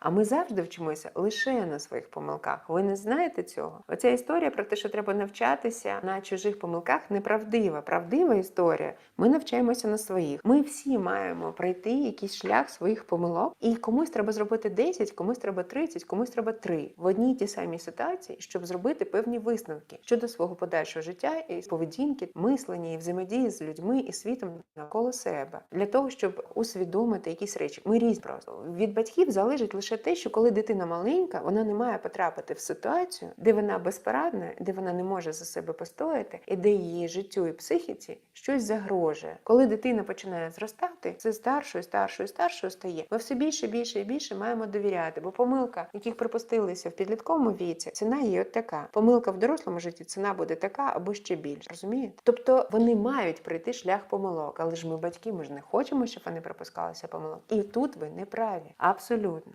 А ми завжди вчимося лише на своїх помилках. Ви не знаєте цього? Оця історія про те, що треба навчатися на чужих помилках, неправдива. Правдива історія. Ми навчаємося на своїх. Ми всі маємо пройти якийсь шлях своїх помилок, і комусь треба зробити 10, комусь треба 30, комусь треба 3 в одній тій самій ситуації, щоб зробити певні висновки щодо свого подальшого життя і поведінки, мислення і взаємодії з людьми і світом навколо себе для того, щоб усвідомити якісь речі. Ми різні просто від батьків залежить лише те, що коли дитина маленька, вона не має потрапити в ситуацію, де вона безпорадна, де вона не може за себе постояти, і де її життю і психіці щось загрожує. Коли дитина починає зростати, це старшою, старшою, старшою стає. Ми все більше, більше і більше маємо довіряти, бо помилка, яких припустилися в підлітковому віці, ціна її от така. Помилка в дорослому житті ціна буде така або ще більше. Розумієте? Тобто вони мають пройти шлях помилок, але ж ми батьки, ми ж не хочемо, щоб вони припускалися помилок. І тут ви не праві. Абсолютно.